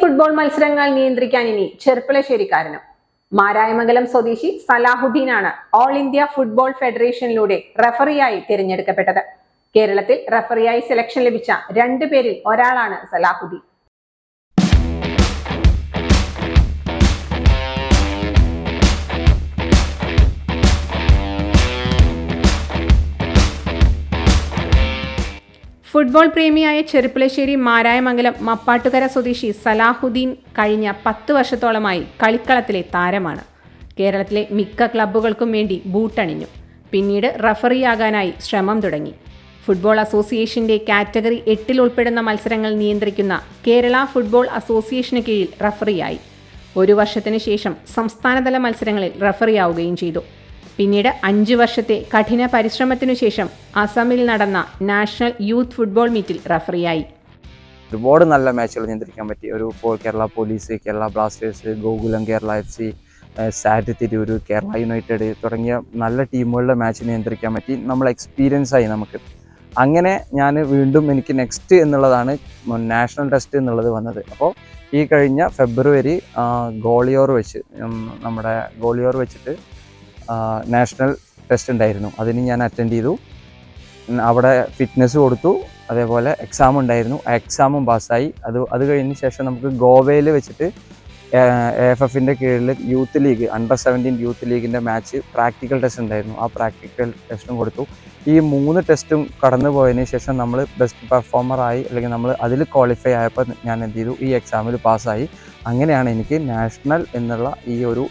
Football മത്സരങ്ങൾ നിയന്ത്രിക്കാൻ ഇനി ചെർപ്പളശ്ശേരിക്കാരനും മാരായമംഗലം സ്വദേശി സലാഹുദ്ദീനാണ് ഓൾ ഇന്ത്യ ഫുട്ബോൾ ഫെഡറേഷനിലൂടെ റഫറിയായി തിരഞ്ഞെടുക്കപ്പെട്ടത്. കേരളത്തിൽ റഫറിയായി സെലക്ഷൻ ലഭിച്ച രണ്ടു പേരിൽ ഒരാളാണ് സലാഹുദ്ദീൻ. ഫുട്ബോൾ പ്രേമിയായ ചെറുപ്പുളശ്ശേരി മാരായമംഗലം മപ്പാട്ടുകര സ്വദേശി സലാഹുദ്ദീൻ കഴിഞ്ഞ പത്ത് വർഷത്തോളമായി കളിക്കളത്തിലെ താരമാണ്. കേരളത്തിലെ മിക്ക ക്ലബ്ബുകൾക്കും വേണ്ടി ബൂട്ടണിഞ്ഞു. പിന്നീട് റഫറിയാകാനായി ശ്രമം തുടങ്ങി. ഫുട്ബോൾ അസോസിയേഷന്റെ കാറ്റഗറി എട്ടിൽ ഉൾപ്പെടുന്ന മത്സരങ്ങൾ നിയന്ത്രിക്കുന്ന കേരള ഫുട്ബോൾ അസോസിയേഷന് കീഴിൽ റഫറിയായി. ഒരു വർഷത്തിനു ശേഷം സംസ്ഥാനതല മത്സരങ്ങളിൽ റഫറിയാവുകയും ചെയ്തു. പിന്നീട് അഞ്ചു വർഷത്തെ കഠിന പരിശ്രമത്തിനു ശേഷം അസമിൽ നടന്ന നാഷണൽ യൂത്ത് ഫുട്ബോൾ മീറ്റിൽ റഫറിയായി. ഒരുപാട് നല്ല മാച്ചുകൾ നിയന്ത്രിക്കാൻ പറ്റി. ഒരു ഇപ്പോൾ Kerala police Kerala Blasters Gokulam Kerala F C SAT Tirur Kerala United തുടങ്ങിയ നല്ല ടീമുകളുടെ മാച്ച് നിയന്ത്രിക്കാൻ പറ്റി. നമ്മൾ എക്സ്പീരിയൻസ് ആയി നമുക്ക്. അങ്ങനെ ഞാൻ വീണ്ടും എനിക്ക് നെക്സ്റ്റ് എന്നുള്ളതാണ് നാഷണൽ ടെസ്റ്റ് എന്നുള്ളത് വന്നത്. അപ്പോൾ ഈ കഴിഞ്ഞ ഫെബ്രുവരി ഗോളിയോർ വെച്ച് നമ്മുടെ ഗോളിയോർ വെച്ചിട്ട് നാഷണൽ ടെസ്റ്റ് ഉണ്ടായിരുന്നു. അതിന് ഞാൻ അറ്റൻഡ് ചെയ്തു. അവിടെ ഫിറ്റ്നസ് കൊടുത്തു. അതേപോലെ എക്സാം ഉണ്ടായിരുന്നു. ആ എക്സാമും പാസ്സായി അത് അത് കഴിഞ്ഞ ശേഷം നമുക്ക് ഗോവയിൽ വെച്ചിട്ട് എഫ് എഫിന്റെ കീഴിൽ youth league under seventeen youth ലീഗിന്റെ മാച്ച് പ്രാക്ടിക്കൽ ടെസ്റ്റ് ഉണ്ടായിരുന്നു. ആ പ്രാക്ടിക്കൽ ടെസ്റ്റും കൊടുത്തു. ഈ മൂന്ന് ടെസ്റ്റും കടന്നു പോയതിന് ശേഷം നമ്മൾ ബെസ്റ്റ് പെർഫോമറായി അല്ലെങ്കിൽ നമ്മൾ അതിൽ ക്വാളിഫൈ ആയപ്പോൾ ഞാൻ എന്ത് ചെയ്തു? ഈ എക്സാമിൽ പാസ്സായി അങ്ങനെയാണ് എനിക്ക് നാഷണൽ എന്നുള്ള ഈ ഒരു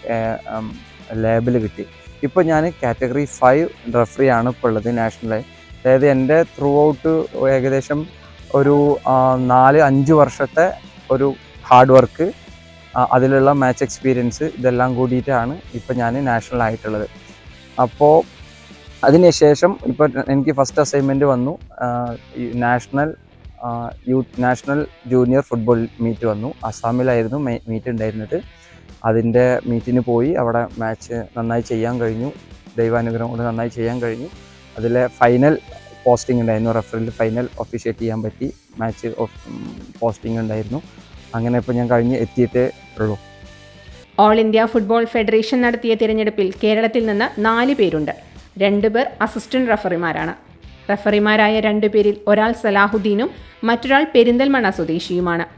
ലേബിൾ കിട്ടി. ഇപ്പോൾ ഞാൻ കാറ്റഗറി ഫൈവ് റെഫറി ആണ് ഇപ്പോൾ ഉള്ളത് നാഷണലിൽ അതായത് എന്റെ ത്രൂ ഔട്ട് ഏകദേശം ഒരു നാല് അഞ്ച് വർഷത്തെ ഒരു ഹാർഡ് വർക്ക് അതിലുള്ള മാച്ച് എക്സ്പീരിയൻസ് ഇതെല്ലാം കൂടിയിട്ടാണ് ഇപ്പോൾ ഞാൻ നാഷണൽ ആയിട്ടുള്ളത്. അപ്പോൾ അതിനുശേഷം ഇപ്പോൾ എനിക്ക് ഫസ്റ്റ് അസൈൻമെന്റ് വന്നു. National youth national junior football meet വന്നു. അസാമിലായിരുന്നു മീറ്റ് ഉണ്ടായിരുന്നത്. അതിന്റെ മീറ്റിന് പോയി അവിടെ മാച്ച് നന്നായി ചെയ്യാൻ കഴിഞ്ഞു. ദൈവാനുഗ്രഹം കൊണ്ട് നന്നായി ചെയ്യാൻ കഴിഞ്ഞു. അതിലെ ഫൈനൽ പോസ്റ്റിംഗ് ഉണ്ടായിരുന്നു. റെഫറിൽ ഫൈനൽ ഒഫീഷ്യേറ്റ് ചെയ്യാൻ പറ്റി. മാച്ച് പോസ്റ്റിംഗ് ഉണ്ടായിരുന്നു. അങ്ങനെ ഇപ്പോൾ ഞാൻ കഴിഞ്ഞ് എത്തിയിട്ടേ ഉള്ളൂ. ഓൾ ഇന്ത്യ ഫുട്ബോൾ ഫെഡറേഷൻ നടത്തിയ തിരഞ്ഞെടുപ്പിൽ കേരളത്തിൽ നിന്ന് നാല് പേരുണ്ട്. രണ്ടുപേർ അസിസ്റ്റന്റ് റഫറിമാരാണ്. റഫറിമാരായ രണ്ടുപേരിൽ ഒരാൾ സലാഹുദ്ദീനും മറ്റൊരാൾ പെരിന്തൽമണ്ണ സ്വദേശിയുമാണ്.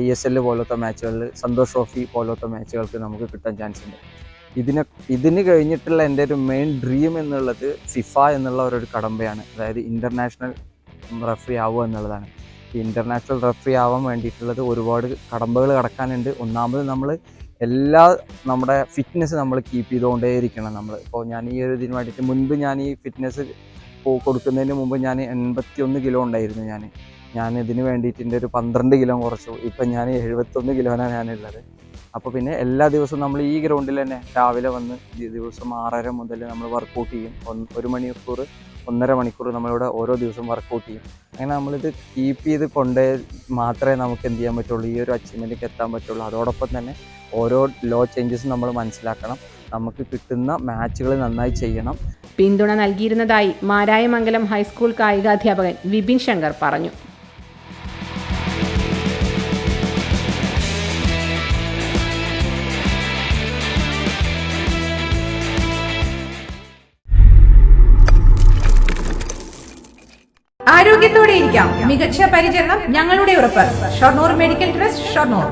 ഐ എസ് എൽ പോലത്തെ മാച്ചുകളിൽ സന്തോഷ് ട്രോഫി പോലത്തെ മാച്ചുകൾക്ക് നമുക്ക് കിട്ടാൻ ചാൻസ് ഉണ്ട്. ഇതിനെ ഇതിന് കഴിഞ്ഞിട്ടുള്ള എന്റെ ഒരു മെയിൻ ഡ്രീം എന്നുള്ളത് ഫിഫ എന്നുള്ള ഒരു കടമ്പയാണ്. അതായത് ഇന്റർനാഷണൽ റഫറി ആവുക എന്നുള്ളതാണ്. ഇന്റർനാഷണൽ റഫറി ആവാൻ വേണ്ടിയിട്ടുള്ളത് ഒരുപാട് കടമ്പകൾ കടക്കാനുണ്ട്. ഒന്നാമത് നമ്മൾ എല്ലാ നമ്മുടെ ഫിറ്റ്നസ് നമ്മൾ കീപ്പ് ചെയ്തുകൊണ്ടേയിരിക്കണം നമ്മൾ. ഇപ്പോൾ ഞാൻ ഈ ഒരു ഇതിന് വേണ്ടിയിട്ട് മുൻപ് ഞാൻ ഈ ഫിറ്റ്നസ് കൊടുക്കുന്നതിന് മുമ്പ് ഞാൻ എൺപത്തി ഒന്ന് കിലോ ഉണ്ടായിരുന്നു ഞാൻ. ഞാൻ ഇതിന് വേണ്ടിയിട്ട് എന്റെ ഒരു പന്ത്രണ്ട് കിലോ കുറച്ചു. ഇപ്പം ഞാൻ എഴുപത്തൊന്ന് കിലോനാണ് ഞാനുള്ളത്. അപ്പോൾ പിന്നെ എല്ലാ ദിവസവും നമ്മൾ ഈ ഗ്രൗണ്ടിൽ തന്നെ രാവിലെ വന്ന് ദിവസം ആറര മുതൽ നമ്മൾ വർക്കൗട്ട് ചെയ്യും. ഒരു മണിക്കൂർ ഒന്നര മണിക്കൂർ നമ്മളിവിടെ ഓരോ ദിവസവും വർക്കൗട്ട് ചെയ്യും. അങ്ങനെ നമ്മളിത് കീപ്പ് ചെയ്ത് കൊണ്ടേ മാത്രമേ നമുക്ക് എന്ത് ചെയ്യാൻ പറ്റുള്ളൂ? ഈ ഒരു അച്ചീവ്മെന്റിലേക്ക് എത്താൻ പറ്റുള്ളൂ. അതോടൊപ്പം തന്നെ ഓരോ ലോ ചേഞ്ചസും നമ്മൾ മനസ്സിലാക്കണം. നമുക്ക് കിട്ടുന്ന മാച്ചുകൾ നന്നായി ചെയ്യണം. പിന്തുണ നൽകിയിരുന്നതായി മാരായമംഗലം ഹൈസ്കൂൾ കായികാധ്യാപകൻ വിപിൻ ശങ്കർ പറഞ്ഞു. ആരോഗ്യത്തോടെ ഇരിക്കാം. മികച്ച പരിചരണം ഞങ്ങളുടെ ഉറപ്പ്. Shoranur medical trust Shoranur.